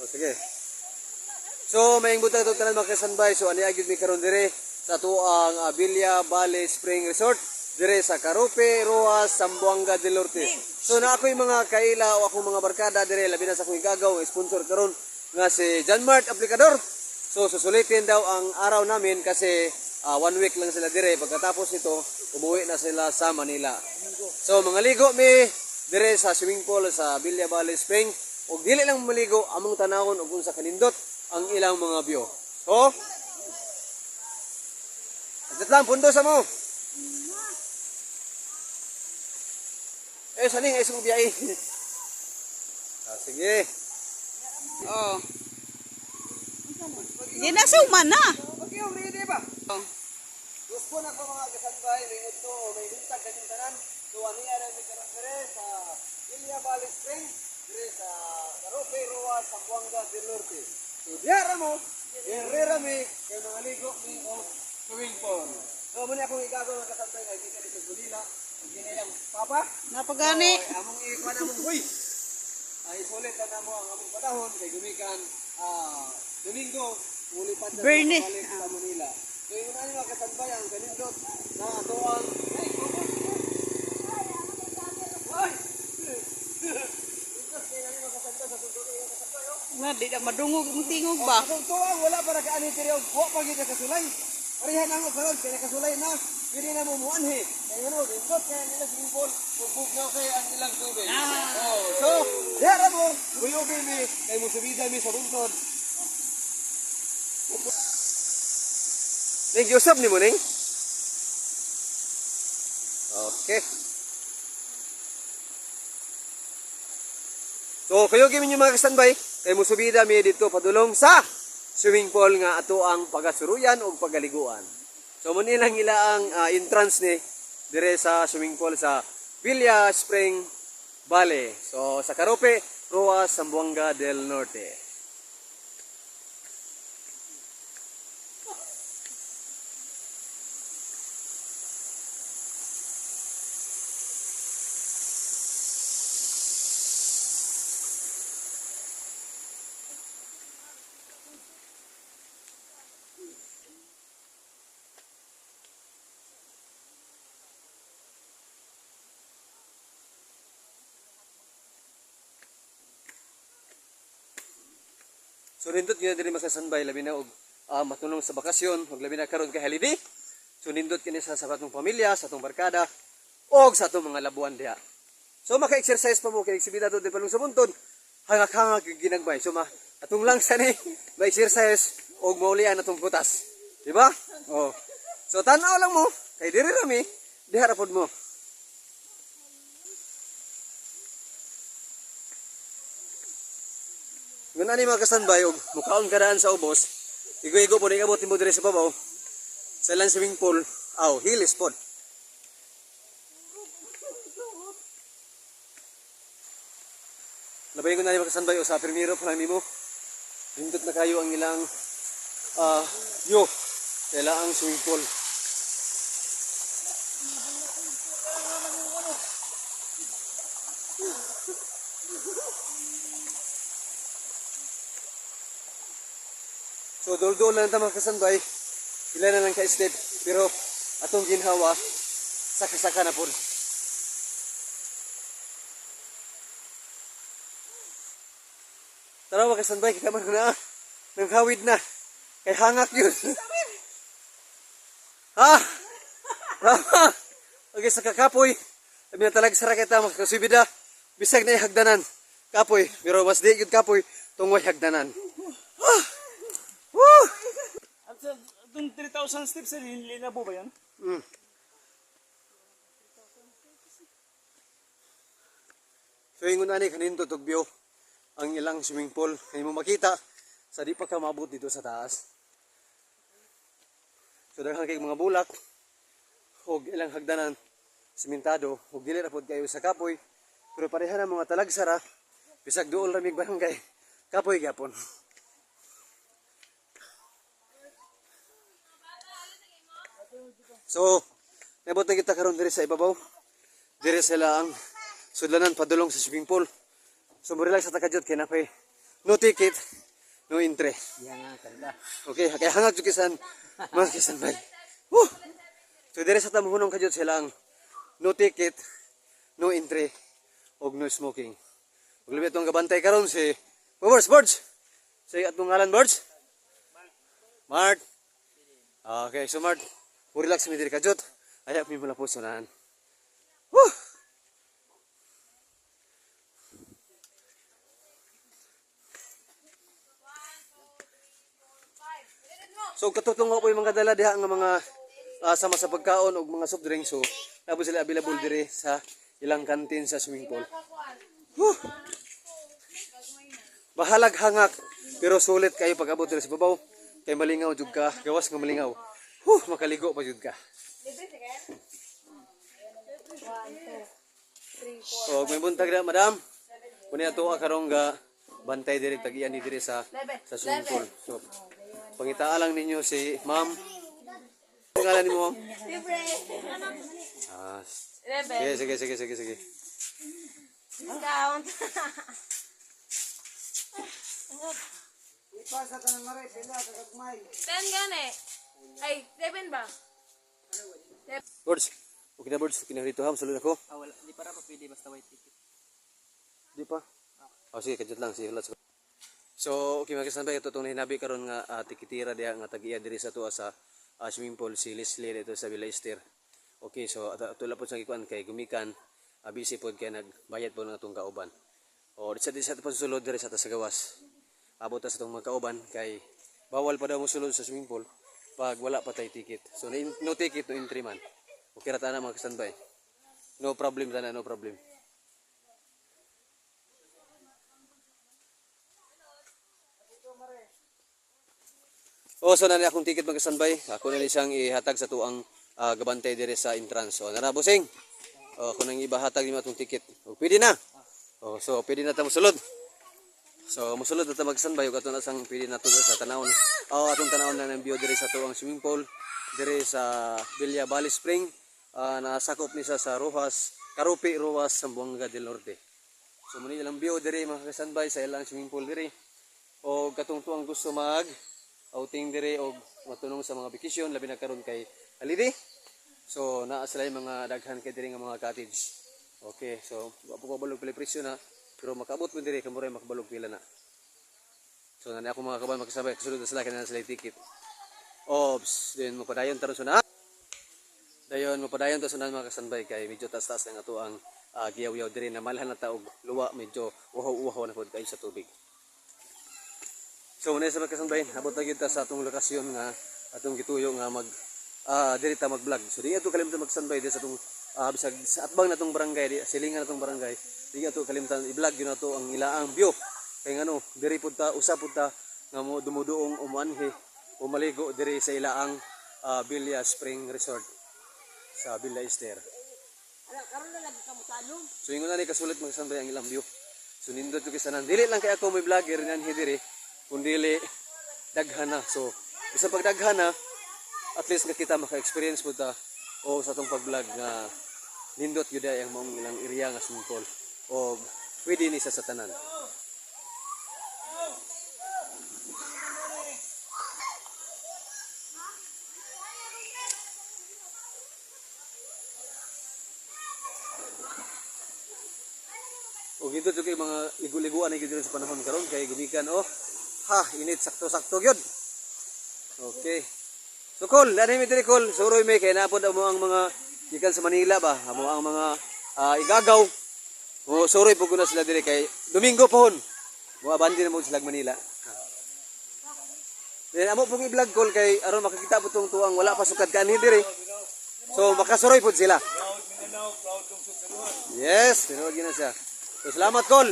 O, sige. So, may buta ito tanan mga kasanbay. So, ani agad mi karon dire sa tuang Abilia Valley Spring Resort dire sa Carupe, Roas, Zamboanga del Norte. So, na ako yung mga kaila o akong mga barkada dire labi na sa akong igagaw sponsor karon nga si John Mart Aplicador. So, susulitin daw ang araw namin kasi ah, one week lang sila dire. Pagkatapos nito, umuwi na sila sa Manila. So, mga ligo mi dire sa swimming pool sa Abilia Valley Spring. Og dili lang maligo, among tanawon og unsa kanindot ang ilang mga view. So, Agad lang, pundo sa mo. Eh, saning, ay sumong biyay. ah, sige. Oh. Ginasuman na. Okay, ready ba? Oh. Gusto na ko mga kasanbay, may ito, may buntag kanyang tanan. So, ano yan ang sa Ilya Valley Spring, dire sa Carope, Roa, Zamboanga del Norte. So, diara mo, diara mi, kay mga ligo mi o pool. So, muna akong igagaw mga kasanbay, kay kita dito sa Bulila. Ang ginilang papa. Napagani. Oy, among ikuan among huy. Ay sulit na namo ang among panahon kay gumikan ah Domingo ulipat na Bernie. balik sa Manila. So yung ano mga kasanbay ang kanindot na ato ang ay. Ay. Ito kaya mga kasanbay sa tutok yung kasanbay oh. Na di na madungog tingog ba? Akong tuwang wala pa nakaani pero wa pa gid kasulay. Parihan ang karon kay kasulay na pili na mo muanhi. Kay ano dindot kay nila swimming pool ubog na kay ang ilang tubig. Oh, so dara mo kuyogin mi kay mo subida mi sa buntod. Ning Joseph ni mo ning. Okay. So, kayo gimi mga kastanbay, kay mo subida mi dito padulong sa swimming pool nga ato ang pagasuruyan o pagaliguan. So, muna lang ila ang ah, entrance ni dire sa swimming pool sa Villa Spring Valley. So, sa Carope, Roa, Zamboanga del Norte. So nindot gyud diri makasanbay labi na og ah, matulong sa bakasyon ug labi na karon kay holiday. So nindot kini sa sa atong pamilya, sa atong barkada og sa atong mga labuan diha. So maka-exercise pa mo kay eksibida to di palong sa buntod. Hangak-hangak yung ginagbay. So ma atong lang sa ni ma-exercise og maulian atong butas. Di ba? Oh. So tanaw lang mo kay diri rami diha ra pod mo. Ngun ani mga kasanbay og mukaon kadaan sa ubos. Igo-igo po ni abot mo dire sa babaw. Sa ilang swimming pool. Aw, hilis pod. Labay ko na ni mga kasanbay o sa primero pa lang nimo. Hindot na kayo ang ilang ah yo. Kaya ang swimming pool. So dol-dol ta mga kasanbay. Pila na lang ka-step. Pero atong ginhawa, saka-saka na po. Tara mga kasanbay, kita man na. Nanghawid na. Kay hangak yun. ha? Rama! Okay, sa kakapoy. Sabi na talaga sa raketa, magkasubida. Bisag na hagdanan. Kapoy. Pero mas di yun kapoy. Tungoy hagdanan. Ah! Woo! At itong 3,000 steps, eh, linabo ba yan? Mm. So yung una ni kanin tutugbiyo ang ilang swimming pool. Kaya mo makita sa di pa ka mabot dito sa taas. So daghang kay mga bulak og ilang hagdanan simentado og dili ra pod kayo sa kapoy pero pareha na mga talagsara bisag duol ramig barangay kapoy gyapon. So, nabot na kita karon diri sa ibabaw. Diri sila ang sudlanan padulong sa swimming pool. So, mo relax sa takajot kay napay no ticket, no entry. Okay, kaya hangag jud kisan mga kisan bay. Woo! So dire sa tamuhunong kadyot sila ang no ticket, no entry, og no smoking. Ug labi itong gabantay karon si Birds, Birds. Say atong ngalan Birds. Mart. Okay, so Mart, mo relax mi diri kadyot. Ayak mi mula po sunahan. Woo! So katutong po yung mga dala diha nga mga ah, sama sa pagkaon ug mga soft drinks so tapos sila available dire sa ilang kantin sa swimming pool. Whew. Bahalag hangak pero sulit kayo pag abot dire sa babaw kay malingaw jud ka gawas nga malingaw. Huh, makaligo pa jud ka. O may buntag na madam. Kunin ato ka karong ga bantay dire tagian ni dire sa sa pool. So pangitaan lang ninyo si ma'am. Ang ngalan ni mo? ma'am? Ah, sige, sige, sige, sige, sige. Discount. Ten gani. Ay, seven ba? Birds. Okay na birds, kinarito ham, sulod ako. Ah, wala. Hindi para pa pwede basta white ticket. Di pa? Oh, sige, kadjut lang, sige, let's go. So, okay, mga kasanbay, ito itong hinabi karon nga uh, tikitira diha nga tagiya diri sa tuwa sa ah, swimming pool si Leslie dito sa Villa Ester. Okay, so ato ato po sa gikuan kay gumikan uh, busy pod kay nagbayad po ng atong kauban. O di sa di sa pa sulod diri sa ta sa gawas. Abot sa atong mga kauban kay bawal pa daw mo sulod sa swimming pool pag wala pa tay ticket. So no, ticket no entry man. Okay ra ta na mga kasanbay. No problem tana, no problem. O so nani akong ticket mga kasanbay. Ako na ni siyang ihatag sa tuang ah, gabantay dire sa entrance. So nara busing. O ako nang ibahatag ni atong ticket. O pwede na. O so pwede na ta mosulod. So mosulod na ta magsanbay ug ato na sang pwede na to sa tanawon. O atong tanawon na ng view dire sa tuang swimming pool dire sa Villa Valley Spring. Ah, nasakop ni sa sa Rojas, Karupi, Rojas, Zamboanga del Norte. So muni ilang view dire mga kasanbay sa ilang swimming pool dire. O katong tuang gusto mag outing dire og matunong sa mga vacation labi na karon kay holiday. So naa sila mga daghan kay dire nga mga cottage. Okay, so wa po ko balog presyo na pero makaabot mo dire kamo ray makabalog pila na. So nani ako mga kaban makasabay kasulod na sila kanina sila ticket. Ops, then mapadayon taron sa na. Dayon mapadayon ta sunan mga kasanbay kay medyo taas-taas na nga to ang uh, giyaw-yaw dire na malhan na taog luwa medyo uhaw-uhaw na pod kay sa tubig. So muna sa magkasanbay, abot na kita sa atong lokasyon nga atong gituyo nga mag ah diri ta mag-vlog. So di ato kalimutan magsanbay di sa atong ah, bisag sa atbang natong barangay, di silingan natong barangay. Di ato kalimutan i-vlog yun ato ang ilaang view. Kay ngano, diri pud ta usa pud ta nga mo dumuduong umanhi o maligo diri sa ilaang ah, Villa Spring Resort sa Villa Ester. So ingon na ni kasulit magsanbay ang ilang view. So nindot ko kisanan. Dili lang kay ako may vlogger nan hidiri kundili daghan na. So isa pag daghan na at least nga kita maka-experience po ta o sa tong pag-vlog nga nindot gyud ay ang maong ilang area nga pool o pwede ni sa satanan. O gito to kay mga ligo-liguan ay sa panahon karon kay gumikan oh. Ha, init sakto-sakto gyud. Okay. So cool, ano mi diri cool. Suroy may kay napod mo ang mga gikan sa Manila ba, amo ang mga ah, igagaw. O suroy pug na sila diri kay Domingo pohon. Mo abandi na mo sila Manila. Then amo pong i-vlog call kay aron makakita po tong tuang wala pa sukad kanhi diri. So makasuroy pud sila. Yes, tinuod gina siya. So, salamat call.